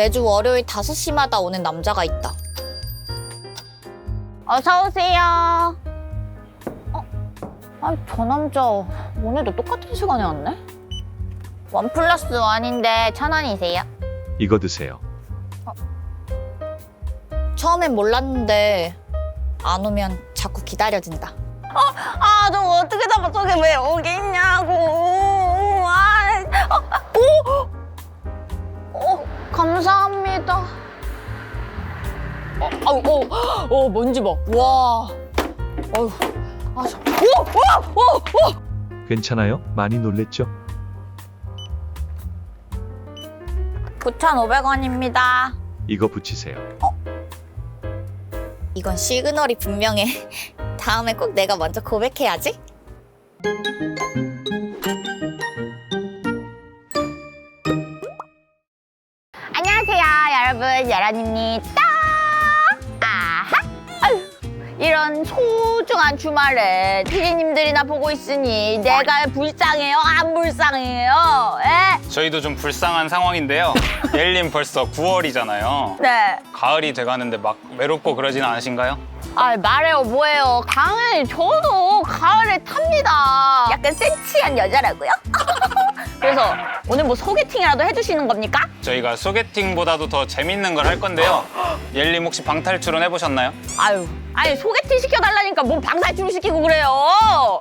매주 월요일 5시마다 오는 남자가 있다. 어서 오세요. 어? 아니, 저 남자 오늘도 똑같은 시간에 왔네? 원 플러스 원인데 천 원이세요? 이거 드세요. 처음엔 몰랐는데 안 오면 자꾸 기다려진다. 아, 저 어떻게 잡아 저게 왜 여기 있냐고. 아, 어, 아우, 어, 어, 먼지 봐. 와, 어휴, 아, 저, 오, 오, 오, 오. 괜찮아요? 많이 놀랬죠? 9,500원입니다. 이거 붙이세요. 이건 시그널이 분명해. 다음에 꼭 내가 먼저 고백해야지. 안녕하세요, 여러분. 여란입니다. 이런 소중한 주말에 피디님들이나 보고 있으니 내가 불쌍해요? 안 불쌍해요? 에? 저희도 좀 불쌍한 상황인데요. 예일님 벌써 9월이잖아요. 네. 가을이 돼가는데 막 외롭고 그러진 않으신가요? 아 말해요 뭐예요 당연히 저도 가을에 탑니다 약간 센치한 여자라고요? 그래서 오늘 뭐 소개팅이라도 해주시는 겁니까? 저희가 소개팅보다도 더 재밌는 걸 할 건데요. 예일님 혹시 방탈출은 해보셨나요? 아유 아니 소개팅 시켜달라니까 뭐 방탈출을 시키고 그래요?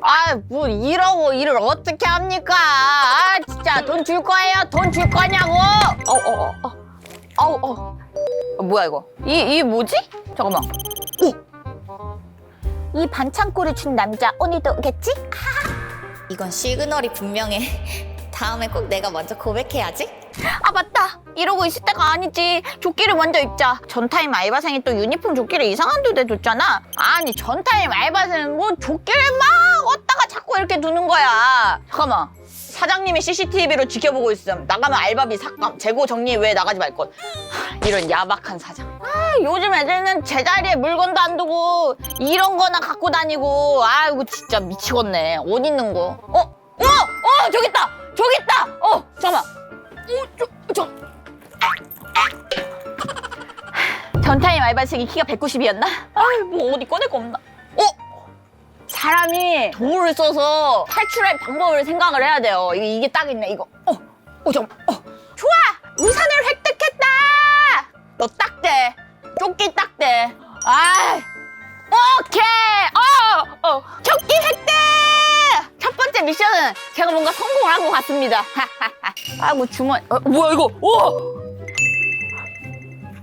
아뭐 이러고 일을 어떻게 합니까? 아 진짜 돈 줄 거예요? 돈 줄 거냐고? 어어어 어, 어, 어, 어. 어, 뭐야 이거? 이, 이 뭐지? 잠깐만. 오! 이 반창고를 준 남자 오늘도 오겠지? 이건 시그널이 분명해. 다음에 꼭 내가 먼저 고백해야지 아 맞다. 이러고 있을 때가 아니지. 조끼를 먼저 입자. 전타임 알바생이 또 유니폼 조끼를 이상한 데다 줬잖아. 아니 전타임 알바생은 뭐 조끼를 막 얻다가 자꾸 이렇게 두는 거야. 잠깐만. 사장님이 CCTV로 지켜보고 있음. 나가면 알바비 삭감. 재고 정리 왜 나가지 말것. 하, 이런 야박한 사장. 아 요즘 애들은 제자리에 물건도 안 두고 이런 거나 갖고 다니고. 아이고 진짜 미치겠네. 어디 있는 거. 어? 어? 어 저기 있다! 저기 있다! 어 잠깐만. 전타임 알바생이 키가 190이었나? 아유, 뭐 어디 꺼낼 거 없나? 어? 사람이 도를 써서 탈출할 방법을 생각을 해야 돼요. 이게, 이게 딱 있네, 이거. 어, 어, 잠깐 어. 좋아! 우산을 획득했다! 너딱 돼. 조끼 딱 돼. 아 오케이! 어, 어. 조끼 획득! 첫 번째 미션은 제가 뭔가 성공을 한 것 같습니다. 아, 뭐 주머니. 어, 뭐야, 이거? 오!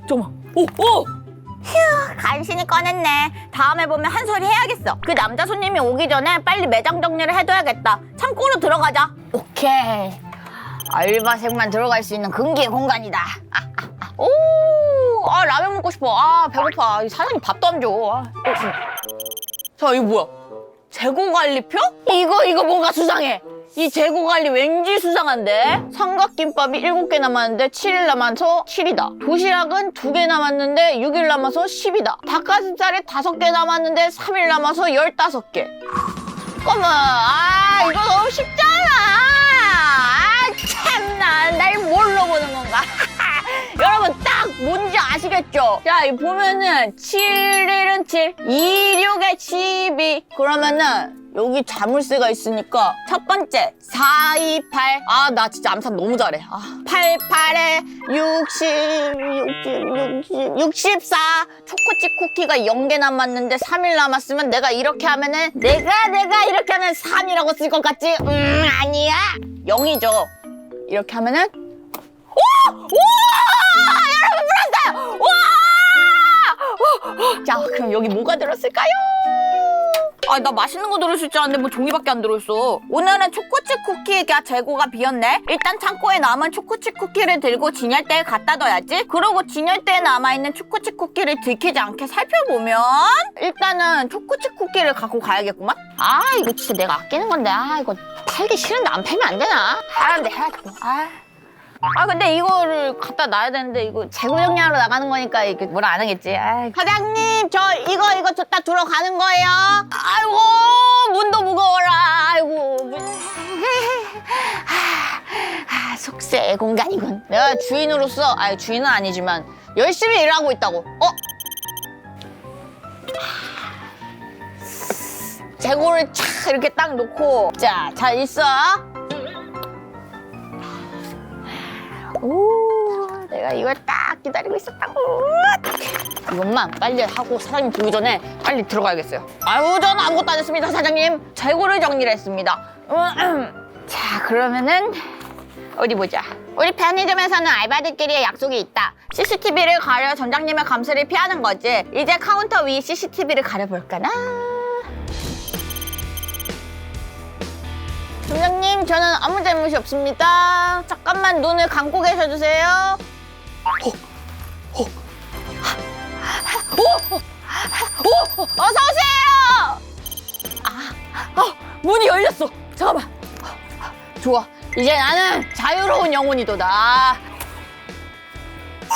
잠깐만. 오, 오! 휴, 간신히 꺼냈네. 다음에 보면 한 소리 해야겠어. 그 남자 손님이 오기 전에 빨리 매장 정리를 해둬야겠다. 창고로 들어가자. 오케이. 알바생만 들어갈 수 있는 금기의 공간이다. 아, 아, 아. 오, 아 라면 먹고 싶어. 아 배고파. 이 사장님 밥도 안 줘. 아, 어, 음. 자 이거 뭐야? 재고 관리표? 이거 이거 뭔가 수상해. 이 재고 관리 왠지 수상한데? 삼각김밥이 7개 남았는데 7일 남아서 7이다. 도시락은 2개 남았는데 6일 남아서 10이다. 닭가슴살이 5개 남았는데 3일 남아서 15개. 잠깐만, 아 이거 너무 쉽잖아. 아 참나, 날 뭘로 보는 건가? 여러분 딱 뭔지 아시겠죠? 자, 이 보면은 7일은 7, 2, 6에 12. 그러면은 여기 자물쇠가 있으니까 첫 번째 4, 2, 8. 아, 나 진짜 암산 너무 잘해. 아, 8, 8에 60, 60, 60, 64. 초코칩 쿠키가 0개 남았는데 3일 남았으면 내가 이렇게 하면은 내가 내가 이렇게 하면 3이라고 쓸 것 같지? 음, 아니야. 0이죠. 이렇게 하면은 오! 우와! 여러분 불었어요! 우와! 자, 그럼 여기 뭐가 들었을까요? 아, 나 맛있는 거 들었을 줄 알았는데 뭐 종이밖에 안 들어있어. 오늘은 초코칩 쿠키가 재고가 비었네. 일단 창고에 남은 초코칩 쿠키를 들고 진열대에 갖다 둬야지. 그리고 진열대에 남아있는 초코칩 쿠키를 들키지 않게 살펴보면 일단은 초코칩 쿠키를 갖고 가야겠구만. 아, 이거 진짜 내가 아끼는 건데. 아, 이거 팔기 싫은데 안 팔면 안 되나? 하는데 해야지. 뭐. 아. 아 근데 이거를 갖다 놔야 되는데 이거 재고 정리하러 나가는 거니까 이게 뭐라 안 하겠지. 아이. 사장님 저 이거 이거 줬다 들어가는 거예요. 아이고 문도 무거워라. 아이고 문. 속세의 공간이군. 내가 주인으로서, 아니 주인은 아니지만 열심히 일하고 있다고. 어? 재고를 촥 이렇게 딱 놓고 자, 잘 있어. 오, 내가 이걸 딱 기다리고 있었다고. 이것만 빨리 하고 사장님 보기 전에 빨리 들어가야겠어요. 아유, 저는 아무것도 안 했습니다, 사장님. 재고를 정리를 했습니다. 음, 자, 그러면은 어디 보자. 우리 편의점에서는 알바들끼리의 약속이 있다. CCTV를 가려 점장님의 감시를 피하는 거지. 이제 카운터 위 CCTV를 가려볼까나? 점장님, 저는 아무 잘못이 없습니다. 잠깐만 눈을 감고 계셔주세요. 오! 어서 오세요! 아, 어, 문이 열렸어. 잠깐만. 좋아. 이제 나는 자유로운 영혼이도다.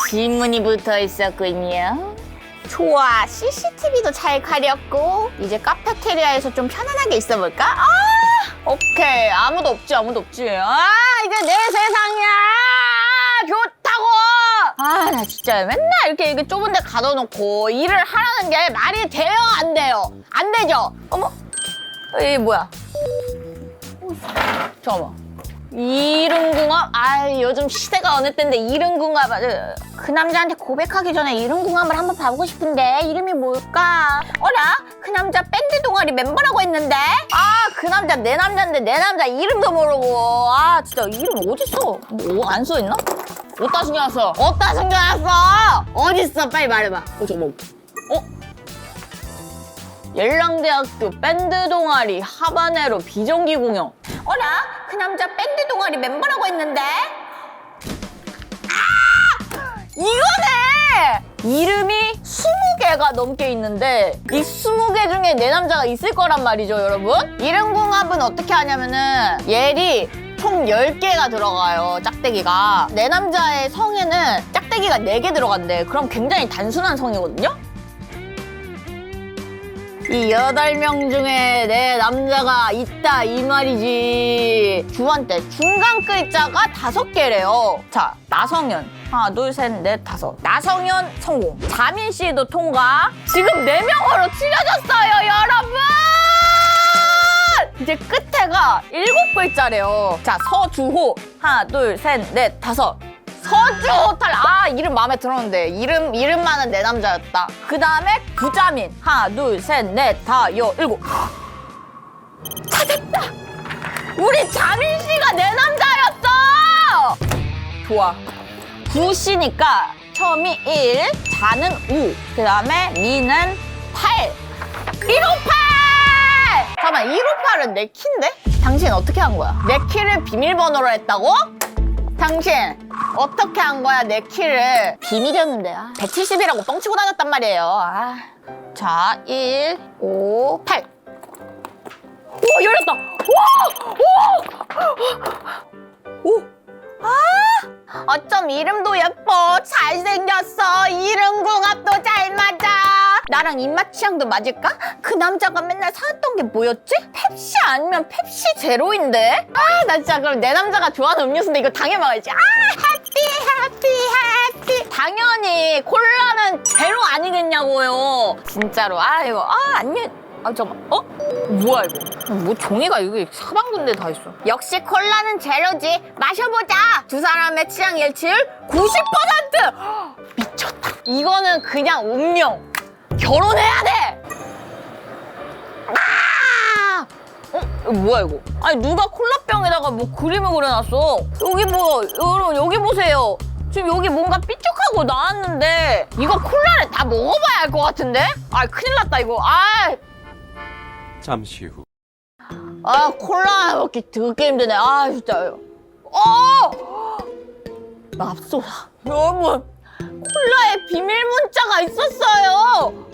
질문이 붙어 있었군요. 좋아. CCTV도 잘 가렸고 이제 카페테리아에서 좀 편안하게 있어볼까? 아, 오케이. 아무도 없지, 아무도 없지. 아, 이제 내 세상이야. 좋다고. 아, 나 진짜 맨날 이렇게 이게 좁은 데 가둬놓고 일을 하라는 게 말이 돼요, 안 돼요? 안 되죠? 어머, 이게 뭐야? 잠깐만. 이른궁합? 아 요즘 시대가 어느 때인데 이른궁합 아, 그 남자한테 고백하기 전에 이른궁합을 한번 봐보고 싶은데 이름이 뭘까? 어라? 그 남자 밴드 동아리 멤버라고 했는데? 아 그 남자 내 남자인데 내 남자 이름도 모르고 아 진짜 이름 어딨어? 뭐 안 써있나? 어디다 숨겨놨어? 어디다 숨겨놨어? 어딨어? 빨리 말해봐 어 저거 어? 열랑대학교 밴드 동아리 하바네로 비정기 공연. 어라? 그 남자 밴드 동아리 멤버라고 했는데? 아! 이거네! 이름이 20개가 넘게 있는데 이 20개 중에 내 남자가 있을 거란 말이죠, 여러분? 이름 궁합은 어떻게 하냐면은 예리 총 10개가 들어가요, 짝대기가. 내 남자의 성에는 짝대기가 4개 들어간대. 그럼 굉장히 단순한 성이거든요? 이 여덟 명 중에 내 남자가 있다 이 말이지. 주한때 중간 글자가 다섯 개래요. 자, 나성현. 하나, 둘, 셋, 넷, 다섯. 나성현 성공. 자민 씨도 통과. 지금 네 명으로 줄여졌어요, 여러분! 이제 끝에가 일곱 글자래요. 자, 서주호. 하나, 둘, 셋, 넷, 다섯. 서주호 탈. 아, 이름 마음에 들었는데. 이름, 이름만은 내 남자였다. 그 다음에 구자민. 하나, 둘, 셋, 넷, 다, 여, 일곱. 찾았다! 우리 자민 씨가 내 남자였어! 좋아. 구씨니까 처음이 1, 자는 5, 그 다음에 미는 8. 158! 잠깐만, 158은 내 키인데? 당신 어떻게 한 거야? 내 키를 비밀번호로 했다고? 당신 어떻게 한 거야 내 키를 비밀이었는데 아, 170이라고 뻥치고 다녔단 말이에요 아. 자 1, 5, 8 오 열렸다 오! 오! 아! 어쩜 이름도 예뻐 잘생겼어 이름 궁합도 잘 맞아 나랑 입맛 취향도 맞을까? 그 남자가 맨날 사왔던 게 뭐였지? 펩시 아니면 펩시 제로인데? 아 나 진짜 그럼 내 남자가 좋아하는 음료수인데 이거 당해 먹어야지 아 해피 해피 해피 당연히 콜라는 제로 아니겠냐고요 진짜로 아 이거 아 안녕 아 잠깐만. 어? 뭐야 이거? 뭐 종이가 여기 사방군데 다 있어. 역시 콜라는 제로지. 마셔보자. 두 사람의 취향 일치율 90% 미쳤다. 이거는 그냥 운명. 결혼해야 돼! 아! 어? 뭐야 이거? 아니 누가 콜라병에다가 뭐 그림을 그려놨어? 여기 뭐 여러분 여기 보세요. 지금 여기 뭔가 삐죽하고 나왔는데 이거 콜라를 다 먹어봐야 알 것 같은데? 아 큰일 났다 이거. 아 잠시 후. 아 콜라 먹기 되게 힘드네. 아 진짜요 어 맙소사. 여러분 콜라에 비밀 문자가 있었어요.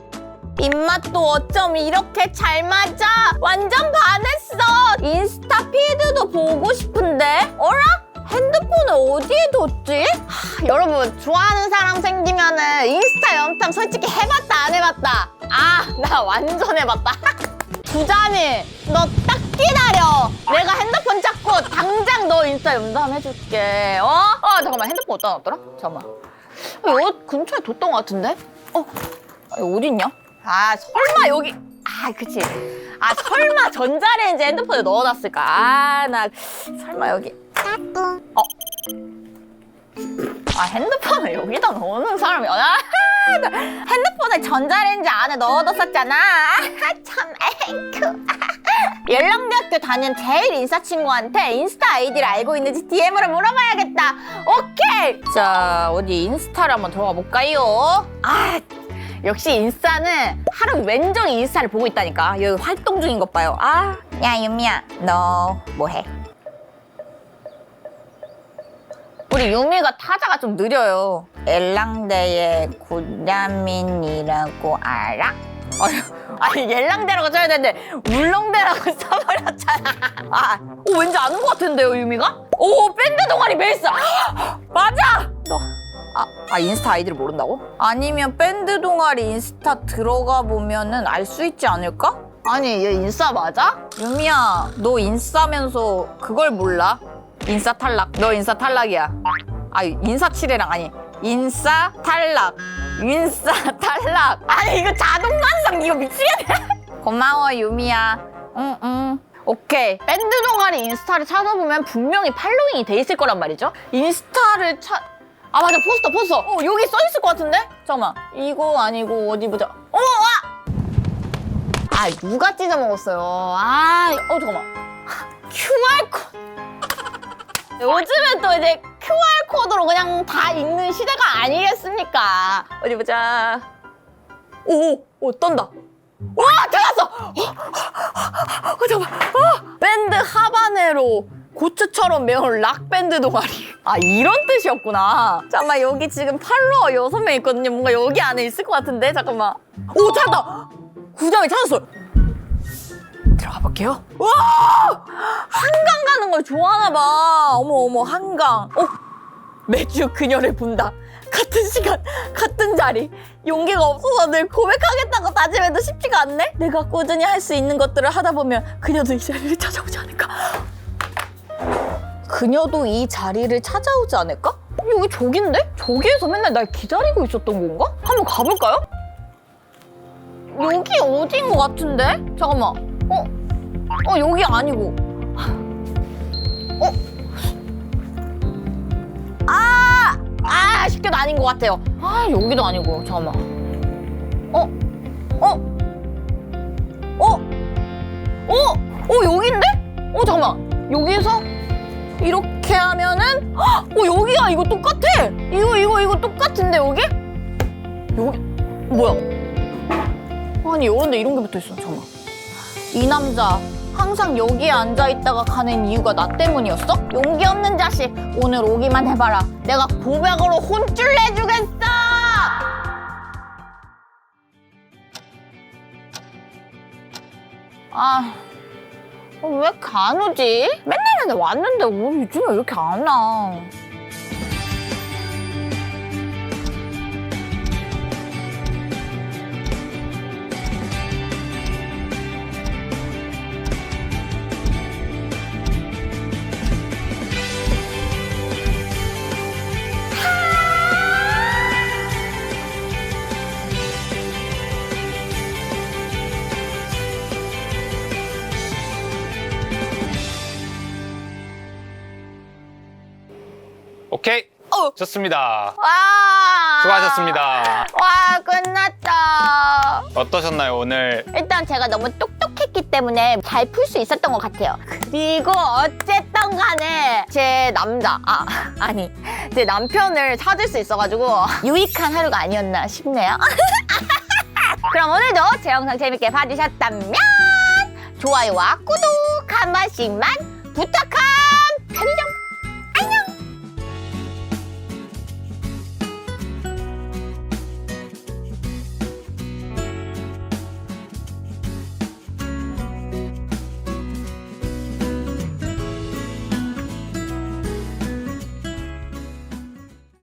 입맛도 어쩜 이렇게 잘 맞아? 완전 반했어. 인스타 피드도 보고 싶은데? 어라? 핸드폰을 어디에 뒀지? 하, 여러분 좋아하는 사람 생기면은 인스타 염탐 솔직히 해봤다 안 해봤다? 아 나 완전 해봤다 부자니 너 딱 기다려 내가 핸드폰 잡고 당장 너 인스타 연담해줄게 어? 어 잠깐만 핸드폰 어디다 놨더라? 잠깐만 어, 여기 근처에 뒀던 것 같은데? 어? 어딨냐? 아 설마 여기 아 그치 아 설마 전자레인지 핸드폰에 넣어놨을까 아 나 설마 여기 어? 아 핸드폰을 여기다 넣는 사람이 아, 나 핸드폰을 전자레인지 안에 넣어뒀었잖아. 아, 참 에이크 연락대학교 다닌 제일 인싸 친구한테 인스타 아이디를 알고 있는지 DM으로 물어봐야겠다. 오케이! 자 어디 인스타를 한번 들어가 볼까요? 아 역시 인싸는 하루 왼종일 인스타를 보고 있다니까. 여기 활동 중인 것 봐요. 아야 유미야 너 뭐해? 우리 유미가 타자가 좀 느려요. 엘랑대의 고다민이라고 알아? 아니, 아니 옐랑대라고 써야 되는데 울렁대라고 써버렸잖아. 아, 오, 왠지 아는 것 같은데요, 유미가? 오, 밴드 동아리 베이스. 맞아. 너. 아, 아 인스타 아이디를 모른다고? 아니면 밴드 동아리 인스타 들어가 보면은 알 수 있지 않을까? 아니 얘 인싸 맞아? 유미야 너 인싸면서 그걸 몰라? 인싸 탈락. 너 인싸 탈락이야. 아 인싸 칠해랑 아니 인싸 탈락. 인싸 탈락. 아니 이거 자동 완성 이거 미치겠네. 고마워 유미야. 응 응. 오케이. 밴드 동아리 인스타를 찾아보면 분명히 팔로잉이 돼 있을 거란 말이죠. 인스타를 찾... 아 맞아. 포스터 포스터. 어 여기 써 있을 것 같은데? 잠깐만. 이거 아니고 어디 보자. 어 와! 아 누가 찢어 먹었어요? 아어 잠깐만. QR 코드 요즘엔 또 이제 QR 코드로 그냥 다 읽는 시대가 아니겠습니까? 어디 보자. 오, 오 떤다. 와 들어갔어 어, 어, 잠깐만. 어, 밴드 하바네로 고추처럼 매운 락 밴드 동아리. 아 이런 뜻이었구나. 잠깐만 여기 지금 팔로워 여섯 명 있거든요. 뭔가 여기 안에 있을 것 같은데 잠깐만. 오 찾았다! 구장이 찾았어요 가 볼게요 와 한강 가는 걸 좋아하나 봐 어머 어머 한강 어 매주 그녀를 본다 같은 시간 같은 자리 용기가 없어서 늘 고백하겠다고 다짐해도 쉽지가 않네 내가 꾸준히 할 수 있는 것들을 하다 보면 그녀도 이 자리를 찾아오지 않을까 그녀도 이 자리를 찾아오지 않을까? 여기 저긴데? 저기에서 맨날 날 기다리고 있었던 건가? 한번 가볼까요? 여기 어디인 것 같은데? 잠깐만. 어? 어, 여기 아니고. 어? 아! 아, 쉽게도 아닌 것 같아요. 아, 여기도 아니고. 잠깐만. 어? 어? 어? 어? 어, 여긴데? 어, 잠깐만. 여기서 이렇게 하면은 헉! 어 여기야 이거 똑같아 이거 이거 이거 똑같은데 여기 여기 뭐야 아니 이런데 이런 게 붙어 있어 잠깐만 이 남자 항상 여기에 앉아 있다가 가는 이유가 나 때문이었어 용기 없는 자식 오늘 오기만 해봐라 내가 고백으로 혼쭐 내주겠어 아 어, 왜 이렇게 안 오지? 맨날 맨날 왔는데 왜 요즘에 이렇게 안 와? 오케이. 어. 좋습니다. 와! 수고하셨습니다. 와, 끝났다. 어떠셨나요, 오늘? 일단 제가 너무 똑똑했기 때문에 잘 풀 수 있었던 것 같아요. 그리고 어쨌든 간에 제 남자, 아, 아니, 제 남편을 찾을 수 있어가지고 유익한 하루가 아니었나 싶네요. 그럼 오늘도 제 영상 재밌게 봐주셨다면 좋아요와 구독 한 번씩만! 편의점